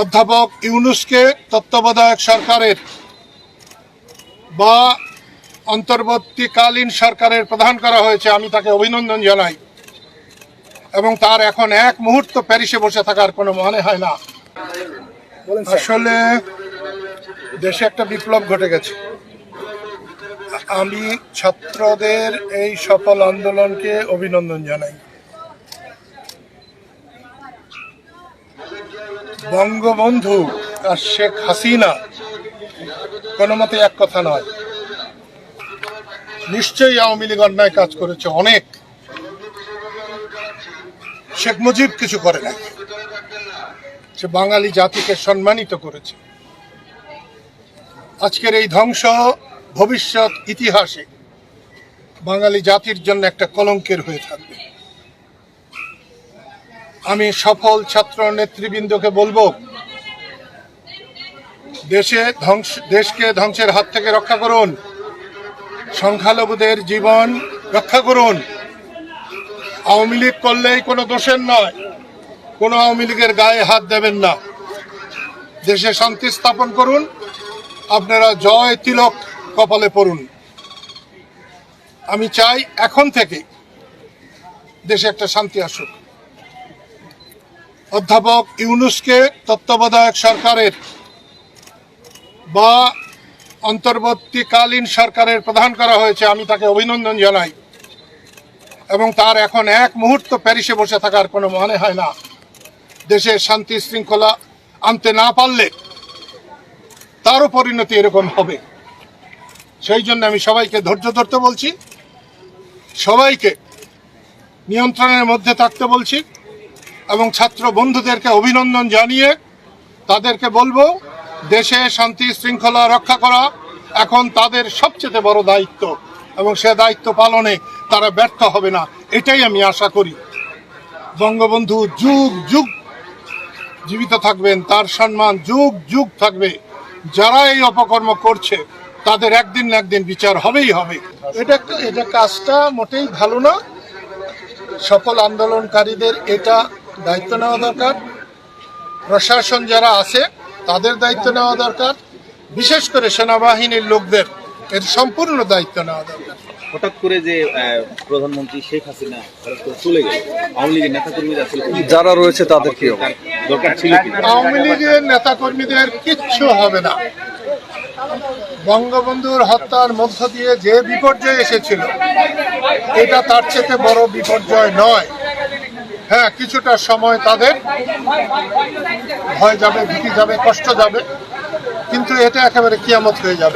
অধ্যাপক ইউনুসকে তত্ত্বাবধায়ক সরকারের বা অন্তর্বর্তীকালীন সরকারের প্রধান করা হয়েছে আমি তাকে অভিনন্দন জানাই। এবং তার এখন এক মুহূর্ত প্যারিসে বসে থাকার কোনো মনে হয় না। আসলে দেশে একটা বিপ্লব ঘটে গেছে। আমি ছাত্রদের এই সফল আন্দোলনকে অভিনন্দন জানাই। বঙ্গবন্ধু আর শেখ হাসিনা কোনো মতে এক কথা নয়। নিশ্চয়ই আওয়ামী লীগ অন্যায় কাজ করেছে অনেক। শেখ মুজিব কিছু করে নাই। সে বাঙালি জাতিকে সম্মানিত করেছে। আজকের এই ধ্বংস ভবিষ্যৎ ইতিহাসে বাঙালি জাতির জন্য একটা কলঙ্কের হয়ে থাকবে। আমি সফল ছাত্র নেতৃবৃন্দকে বলব, দেশে ধ্বংস, দেশকে ধ্বংসের হাত থেকে রক্ষা করুন, সংখ্যালঘুদের জীবন রক্ষা করুন। আওয়ামী লীগ করলেই কোনো দোষের নয়, কোনো আওয়ামী লীগের গায়ে হাত দেবেন না। দেশে শান্তি স্থাপন করুন, আপনারা জয় তিলক কপালে পড়ুন। আমি চাই এখন থেকে দেশে একটা শান্তি আসুক। অধ্যাপক ইউনুসকে তত্ত্বাবধায়ক সরকারের বা অন্তর্বর্তীকালীন সরকারের প্রধান করা হয়েছে, আমি তাকে অভিনন্দন জানাই। এবং তার এখন এক মুহূর্ত প্যারিসে বসে থাকার কোনো মনে হয় না। দেশের শান্তি শৃঙ্খলা আনতে না পারলে তারও পরিণতি এরকম হবে। সেই জন্য আমি সবাইকে ধৈর্য ধরতে বলছি। সবাইকে নিয়ন্ত্রণের মধ্যে থাকতে বলছি। এবং ছাত্র বন্ধুদেরকে অভিনন্দন জানিয়ে তাদেরকে বলব, দেশে শান্তি শৃঙ্খলা রক্ষা করা এখন তাদের সবচেয়ে বড় দায়িত্ব এবং সে দায়িত্ব পালনে তারা ব্যর্থ হবে না, এটাই আমি আশা করি। বঙ্গবন্ধু যুগ যুগ জীবিত থাকবেন, তার সম্মান যুগ যুগ থাকবে। যারা এই অপকর্ম করছে, তাদের একদিন না একদিন বিচার হবেই হবে। এটা এটা কাজটা মোটেই ভালো না। সকল আন্দোলনকারীদের এটা দায়িত্ব নেওয়া দরকার। প্রশাসন যারা আছে তাদের দায়িত্ব নেওয়া দরকার। বিশেষ করে সেনাবাহিনীর লোকদের এর সম্পূর্ণ দায়িত্ব নেওয়া দরকার। হঠাৎ করে যে প্রধানমন্ত্রী শেখ হাসিনা চলে গেল আওয়ামী লীগের নেতা কর্মীরা যারা রয়েছে তাদের কি দরকার ছিল আওয়ামী লীগের নেতাকর্মীদের কিচ্ছু হবে না। বঙ্গবন্ধুর হত্যার মধ্য দিয়ে যে বিপর্যয় এসেছিল এটা তার চেয়ে বড় বিপর্যয় নয়। হ্যাঁ কিছুটা সময় তাদের। ভয় যাবে, ভীতি যাবে, কষ্ট যাবে। কিন্তু এটা একেবারে কিয়ামত হয়ে যাবে।